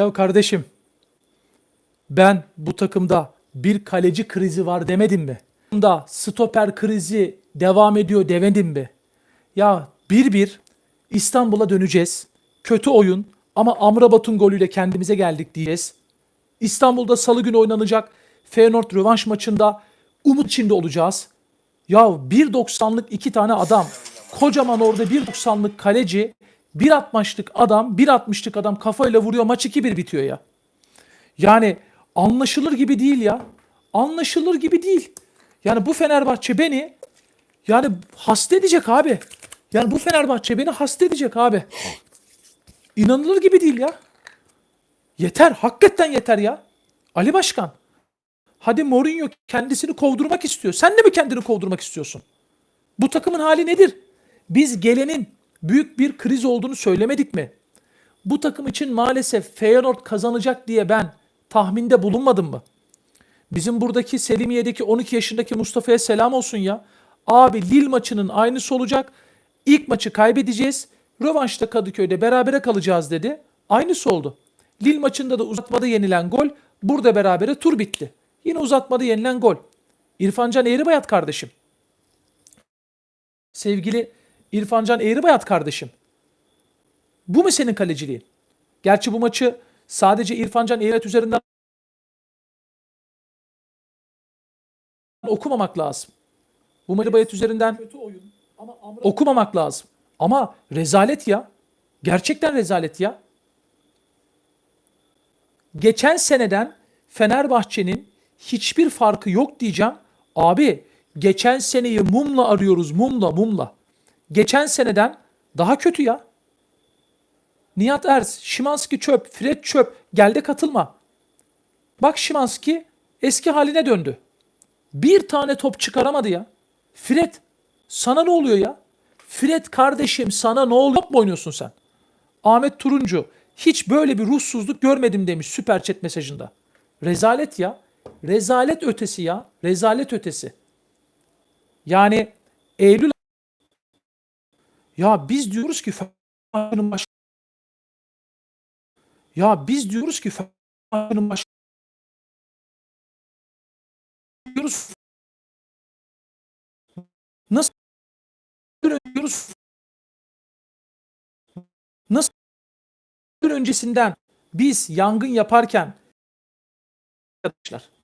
Ya kardeşim ben bu takımda bir kaleci krizi var demedim mi? Da stoper krizi devam ediyor demedim mi? Ya 1-1 İstanbul'a döneceğiz. Kötü oyun ama Amrabat'ın golüyle kendimize geldik diyeceğiz. İstanbul'da salı günü oynanacak Feyenoord rövanş maçında umut içinde olacağız. Ya 1.90'lık iki tane adam. Kocaman orada 1.90'lık kaleci. 1.60'lık adam, 1.60'lık adam kafayla vuruyor. Maç 2-1 bitiyor ya. Yani anlaşılır gibi değil ya. Anlaşılır gibi değil. Yani bu Fenerbahçe beni yani hasta edecek abi. Yani bu Fenerbahçe beni hasta edecek abi. İnanılır gibi değil ya. Yeter. Hakikaten yeter ya. Ali Başkan. Hadi Mourinho kendisini kovdurmak istiyor. Sen de mi kendini kovdurmak istiyorsun? Bu takımın hali nedir? Biz gelenin büyük bir kriz olduğunu söylemedik mi? Bu takım için maalesef Feyenoord kazanacak diye ben tahminde bulunmadım mı? Bizim buradaki Selimiye'deki 12 yaşındaki Mustafa'ya selam olsun ya. Abi Lille maçının aynısı olacak. İlk maçı kaybedeceğiz. Rövanşta Kadıköy'de berabere kalacağız dedi. Aynısı oldu. Lille maçında da uzatmada yenilen gol. Burada berabere tur bitti. Yine uzatmada yenilen gol. İrfancan Eğribayat kardeşim. Sevgili İrfancan Eğribayat kardeşim. Bu mu senin kaleciliğin? Gerçi bu maçı sadece İrfancan Eğribayat üzerinden okumamak lazım. Bu maçı bayat üzerinden okumamak lazım. Ama rezalet ya. Gerçekten rezalet ya. Geçen seneden Fenerbahçe'nin hiçbir farkı yok diyeceğim. Abi geçen seneyi mumla arıyoruz mumla mumla. Geçen seneden daha kötü ya. Nihat Ers, Şimanski çöp, Fred çöp. Gel de katılma. Bak Şimanski eski haline döndü. Bir tane top çıkaramadı ya. Fred sana ne oluyor ya? Fred kardeşim sana ne oluyor? Top mu oynuyorsun sen? Ahmet Turuncu hiç böyle bir ruhsuzluk görmedim demiş süper chat mesajında. Rezalet ya. Rezalet ötesi ya. Rezalet ötesi. Yani Eylül ya biz diyoruz ki baş... Ya biz diyoruz ki baş... diyoruz Nasıl diyoruz? Nasıl öncesinden biz yangın yaparken arkadaşlar